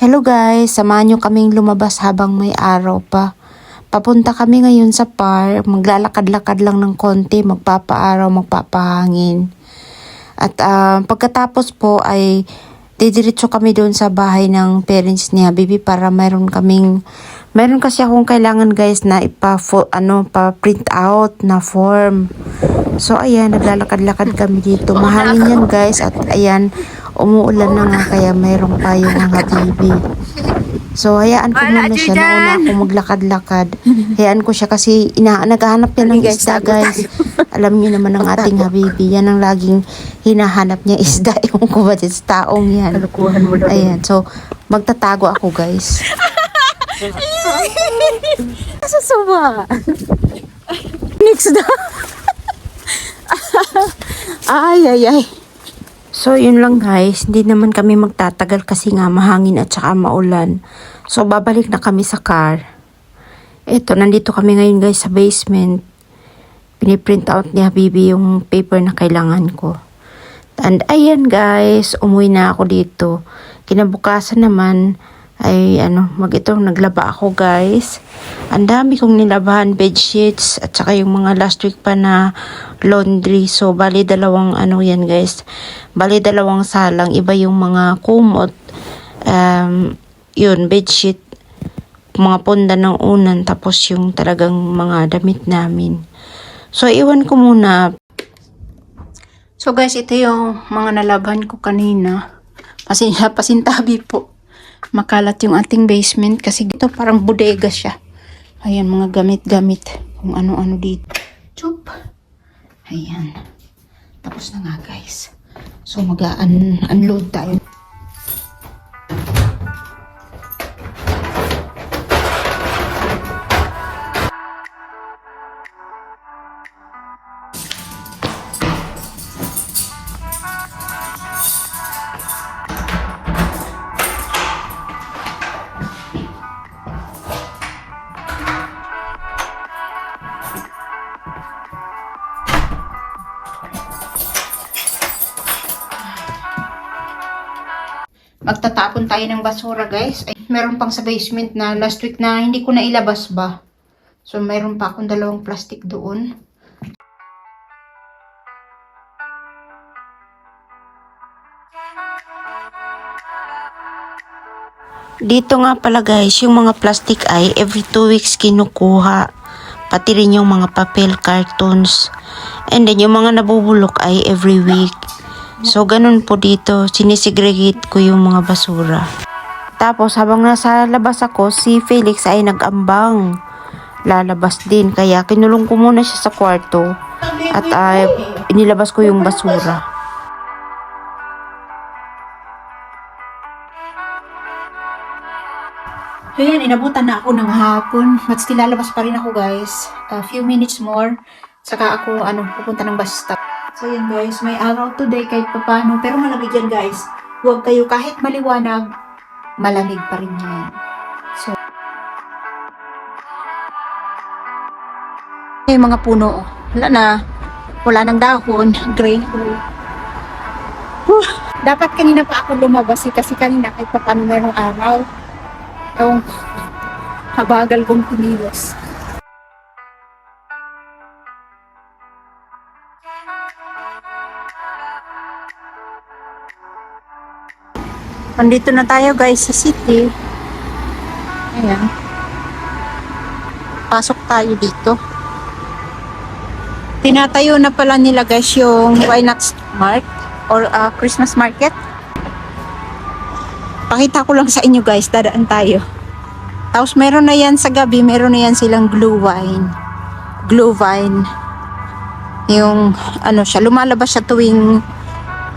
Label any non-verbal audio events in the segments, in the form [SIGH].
Hello guys, samahan nyo kaming lumabas habang may araw pa. Papunta kami ngayon sa park, maglalakad-lakad lang ng konti, magpapaaraw, magpapahangin. At ah, pagkatapos po ay didiretso kami doon sa bahay ng parents ni Habibi para mayroon kaming mayroon kasi akong kailangan guys na ipa ano pa print out na form. So ayan, naglalakad-lakad kami dito. Mahangin yan guys at ayan, umuulan na nga kaya mayroong payong ang Habibi. So, hayaan ko muna siya. Nauna ako maglakad-lakad. Hayaan ko siya kasi ina naghahanap yan ng isda, guys. [LAUGHS] Alam niyo naman ang ating habibi. Yan ang laging hinahanap niya isda. [LAUGHS] Ewan ko ba dyan sa taong yan. Ayan. So, magtatago ako, guys. [LAUGHS] Sasama. Next na. ay, ay, ay. So, yun lang guys. Hindi naman kami magtatagal kasi nga mahangin at saka maulan. So, babalik na kami sa car. Eto, nandito kami ngayon guys sa basement. Piniprint out ni Habibi yung paper na kailangan ko. And ayan guys, umuwi na ako dito. Kinabukasan naman ay ano, mag ito, naglaba ako guys. Ang dami kong nilabahan bedsheets at saka yung mga last week pa na laundry. So, bali dalawang ano yan guys. Bali dalawang salang. Iba yung mga kumot. Um, yun, bedsheet. Mga punda ng unan. Tapos yung talagang mga damit namin. So, iwan ko muna. So guys, ito yung mga nalaban ko kanina. Pasensya, [LAUGHS] pasintabi po. Makalat yung ating basement kasi dito parang bodega siya. Ayan, mga gamit-gamit. Kung ano-ano dito. Chup. Ayan. Tapos na nga guys. So mag-unload tayo. Magtatapon tayo ng basura guys. Ay, meron pang sa basement na last week na hindi ko na ilabas ba. So meron pa akong dalawang plastic doon. Dito nga pala guys, yung mga plastic ay every 2 weeks kinukuha. Pati rin yung mga papel, cartons. And then yung mga nabubulok ay every week. So ganun po dito, sinisegregate ko yung mga basura. Tapos habang nasa labas ako, si Felix ay nag-ambang. Lalabas din, kaya kinulong ko muna siya sa kwarto. At ay inilabas ko yung basura. Ayan, inabutan na ako ng hapon. But still lalabas pa rin ako guys. A few minutes more. Saka ako, ano, pupunta ng bus stop. So yan guys, may araw today kahit papano. Pero malamig yan guys. Huwag kayo kahit maliwanag, malamig pa rin yan. So, yung mga puno, oh. wala na. Wala nang dahon, gray. Whew. Dapat kanina pa ako lumabas eh, kasi kanina kahit papano merong araw. Yung habagal kong kumilos. Nandito na tayo guys sa city. Ayan. Pasok tayo dito. Tinatayo na pala nila guys yung Why Not Mart or uh, Christmas Market. Pakita ko lang sa inyo guys, dadaan tayo. Tapos meron na yan sa gabi, meron na yan silang glue wine. Glue wine. Yung ano siya, lumalabas siya tuwing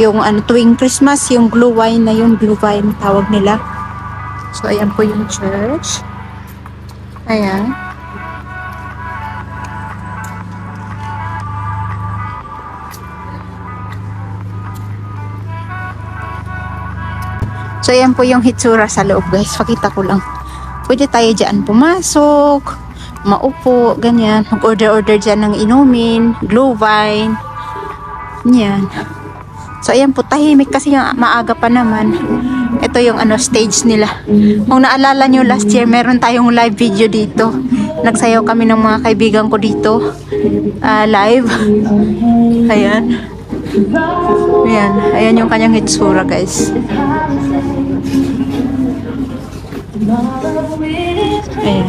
yung ano tuwing Christmas, yung glue wine na yung glue wine tawag nila. So ayan po yung church. Ayan. So, ayan po yung hitsura sa loob, guys. Pakita ko lang. Pwede tayo dyan pumasok, maupo, ganyan. Mag-order-order dyan ng inumin, glue wine. Yan. So, ayan po, tahimik kasi yung maaga pa naman. Ito yung ano stage nila. Kung naalala nyo last year, meron tayong live video dito. Nagsayaw kami ng mga kaibigan ko dito. Ah, live. Ayan. Ayan. Ayan yung kanyang hitsura guys. Ayan.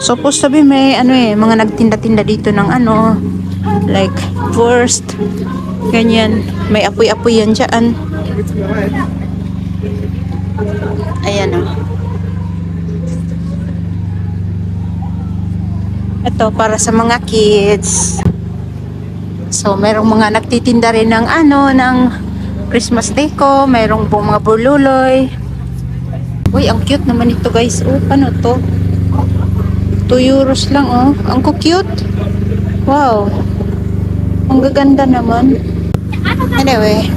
Supposed to be may ano eh, mga nagtinda-tinda dito ng ano, like first, ganyan. May apoy-apoy yan dyan. Ayan o. Ito para sa mga kids. So, merong mga nagtitinda rin ng ano, ng Christmas deco, merong pong mga bululoy. Uy, ang cute naman ito guys. Oh, paano to? 2 euros lang oh. Ang cute. Wow. Ang gaganda naman. Anyway.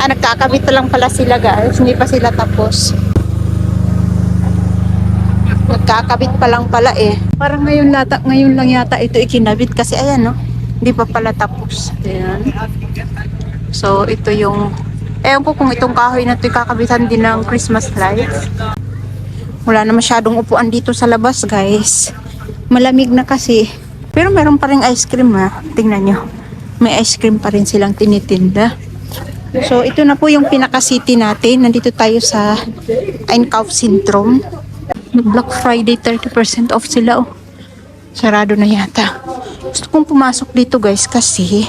Ah, nagkakabit lang pala sila guys. Hindi pa sila tapos. Nagkakabit pa lang pala eh. Parang ngayon, lata, ngayon lang yata ito ikinabit kasi ayan no. Hindi pa pala tapos. Ayan. So, ito yung... Ewan ko kung itong kahoy na ito kakabitan din ng Christmas lights. Wala na masyadong upuan dito sa labas, guys. Malamig na kasi. Pero meron pa rin ice cream, ha. Tingnan nyo. May ice cream pa rin silang tinitinda. So, ito na po yung pinaka-city natin. Nandito tayo sa Einkauf Syndrome. Black Friday, 30% off sila, oh. Sarado na yata. Gusto kong pumasok dito, guys, kasi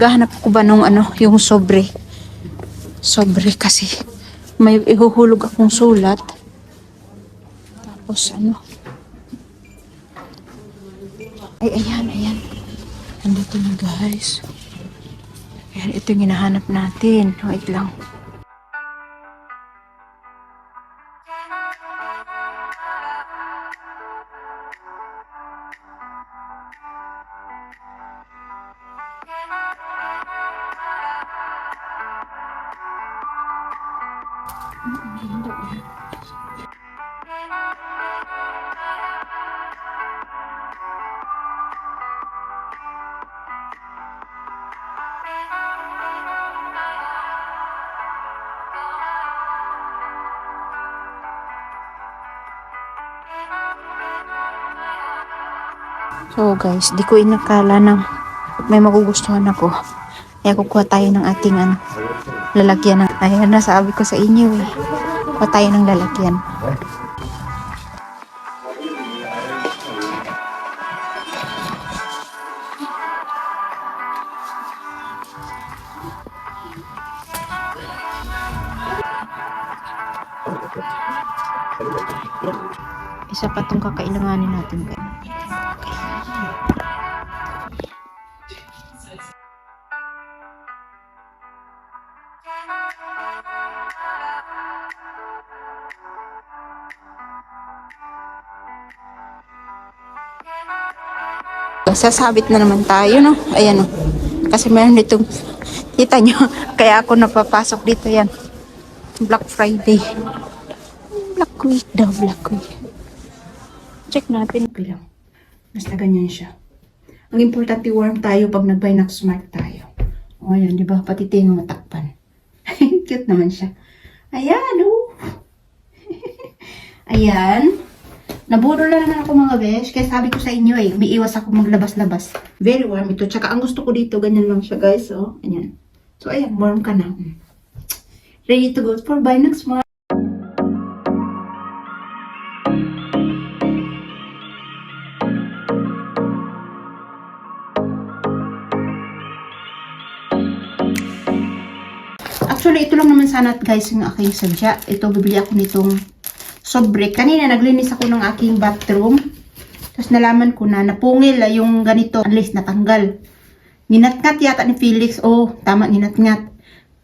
gahanap ko ba nung ano, yung sobre. Sobre kasi may ihuhulog akong sulat. Tapos ano? Ay, ayan, ayan. Nandito na guys. Ayan, ito yung hinahanap natin. Wait lang. So guys, di ko inakala na may magugustuhan ako. Kaya kukuha tayo ng ating ano, lalagyan ng, ayan na sabi ko sa inyo eh. Kuha tayo ng lalagyan. Isa pa tong kakailanganin natin. guys. Sasabit na naman tayo, no? Ayan, no? Kasi meron ditong, kita nyo, [LAUGHS] kaya ako napapasok dito yan. Black Friday. Black Week daw, Black Week. Check natin. Okay lang. Basta ganyan siya. Ang importante warm tayo pag nag-buy ng smart tayo. O ayan, di ba? Pati tingo matakpan. [LAUGHS] Cute naman siya. Ayan, oh. [LAUGHS] ayan. Naburo na naman ako mga besh. Kaya sabi ko sa inyo eh, umiiwas ako maglabas-labas. Very warm ito. Tsaka ang gusto ko dito, ganyan lang siya guys. Oh, ayan. So ayan, warm ka na. Ready to go for ng smart. Actually, ito lang naman sana guys yung aking sadya. Ito, bibili ako nitong sobre. Kanina, naglinis ako ng aking bathroom. Tapos nalaman ko na napungil ah, yung ganito. At least natanggal. Ninatngat yata ni Felix. Oh, tama, ninatngat.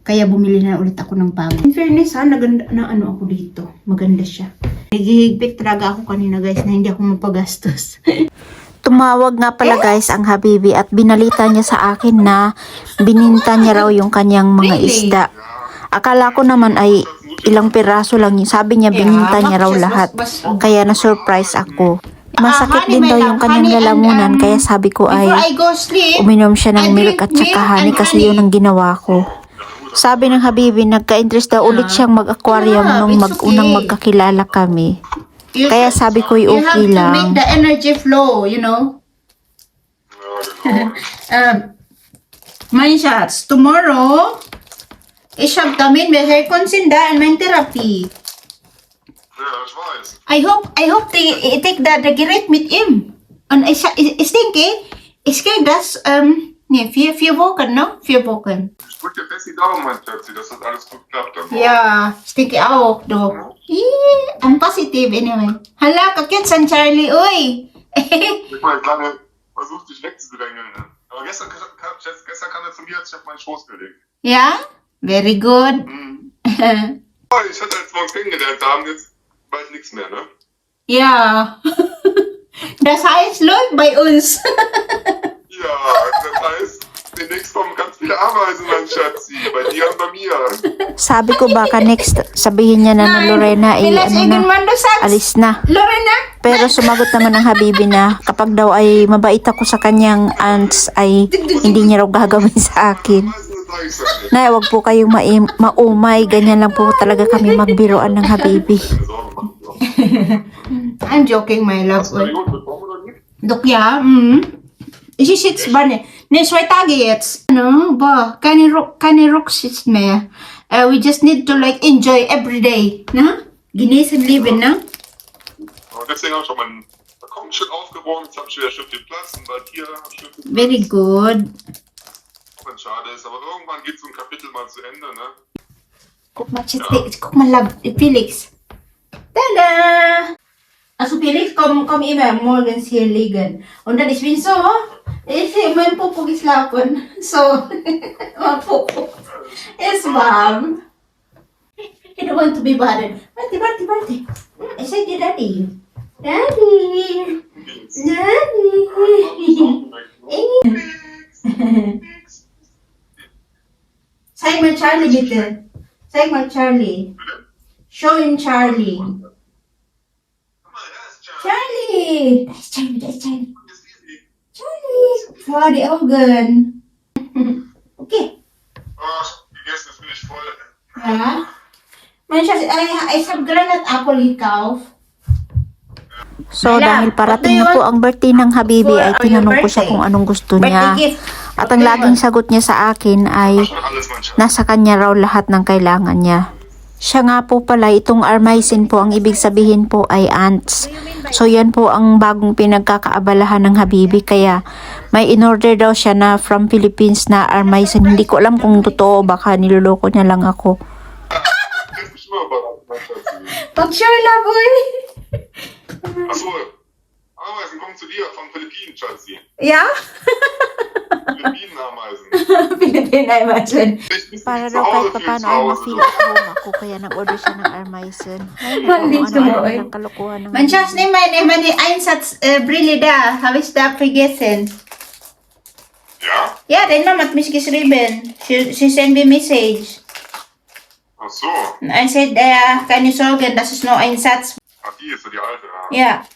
Kaya bumili na ulit ako ng bago. In fairness ha, naganda, na ano ako dito. Maganda siya. Nagihigpit talaga ako kanina guys na hindi ako mapagastos. [LAUGHS] Tumawag nga pala guys ang Habibi at binalita niya sa akin na bininta niya raw yung kanyang mga isda. Akala ko naman ay ilang piraso lang yun. Sabi niya bininta niya raw lahat. Kaya na-surprise ako. Masakit din daw yung kanyang lalamunan kaya sabi ko ay uminom siya ng milk at saka honey kasi yun ang ginawa ko. Sabi ng Habibi, nagka-interest daw ulit siyang mag-aquarium Yeah, nung mag-unang magkakilala kami. You Kaya sabi ko, you okay have lang. to make the energy flow, you know. [LAUGHS] Um, mein Schatz, tomorrow, ich hab damit mit Herr Konsinda and mein Therapie. ja, ich weiß. I hope, I hope die, ich take da, da Gerät mit ihm. Und ich, ich, ich denke, ich krieg das, ähm, nee, vier, vier Wochen, ne? Vier Wochen. Ich drück dir fest die Daumen, mein Schatzi, dass das alles gut klappt. Dann Ja, ich denke auch, du. Ih, ang positive anyway. Hala, kakit San Charlie, uy! [LAUGHS] Ich meine, lange versucht, dich wegzudrängeln. Ne? Aber gestern, kam- gestern kam er zu mir, hat sich auf meinen Schoß gelegt. ja? Very good. Mhm. [LAUGHS] Oh, ich hatte als morgens kennengelernt, da haben jetzt bald nichts mehr, ne? ja. [LAUGHS] Das heißt, läuft bei uns. [LAUGHS] Ja, das heißt, demnächst kommen ganz viele Ameisen, mein Schatzi. Bei dir und bei mir. Sabi ko baka next sabihin niya na na Lorena ay Pilas ano na, alis na. Lorena? Pero sumagot naman ng Habibi na kapag daw ay mabait ako sa kanyang aunts ay hindi niya raw gagawin sa akin. Sag ich das nicht. Na, wag po kayong maim- maumay. Ganyan lang po talaga kami magbiroan ng Habibi. [LAUGHS] I'm joking, my love. Ja, mhm. Ich ist jetzt banne. Ne, zwei Tage jetzt. No, ba, keine Rock, keine Rocks mehr. Uh, we just need to like enjoy every day, na? Genießen Leben, ne? Und deswegen schön. Jetzt wieder schön viel Platz. Und. Very good. Wenn es schade ist. Aber irgendwann geht so ein Kapitel mal zu Ende, ne? Guck mal, Chatzi, guck mal, Felix. Tada! Also Felix, komm, komm immer morgens hier liegen. Und dann ich bin so, ich mein Popo geschlafen. [LAUGHS] So, [LAUGHS] mein Popo. ist warm. I don't want to be bothered. Warte, warte, warte. I said to daddy. Daddy. Daddy. Zeig [LAUGHS] mal Charlie bitte. Mal Charlie. Show him Charlie. Charlie. Ist Charlie, ist Charlie. Charlie! Vor die Augen. Okay. Ach, gegessen ist bin ich voll. Ja. Mein Schatz, ich, ich habe Granatapple gekauft. So, dahil parating na po ang birthday ng Habibi, ay tinanong ko siya birthday. kung anong gusto Birthday niya. At ang laging sagot niya sa akin ay nasa kanya raw lahat ng kailangan niya. Siya nga po pala, itong Armaisin po, ang ibig sabihin po ay ants. So yan po ang bagong pinagkakaabalahan ng Habibi. Kaya may in-order daw siya na from Philippines na Armaisin. Hindi ko alam kung totoo, baka niloloko niya lang ako. Pag-sure na, boy. Achso, Ameisen kommen zu dir von Philippinen, Schatzi. Ja? Philippinen-Ameisen. [LAUGHS] Pilipina imagine. Ich bin Para nicht zu daw Hause, kahit fühl paano zu ay Hause. ma-feel at home ako. Kaya nag-order siya ng Armaisin. Ay, naku, Maldito ano-ano mo, eh. ng kalokohan ng Mein Schatz, nimm meine, meine Einsatz äh, Brille da. Habe ich da vergessen. Ja? Ja, deine Mama hat mich geschrieben. She, she sent me message. Ach so. Und I said, äh, keine Sorgen, das ist nur ein Satz. Ach, die ist so die alte. Ja. Ja.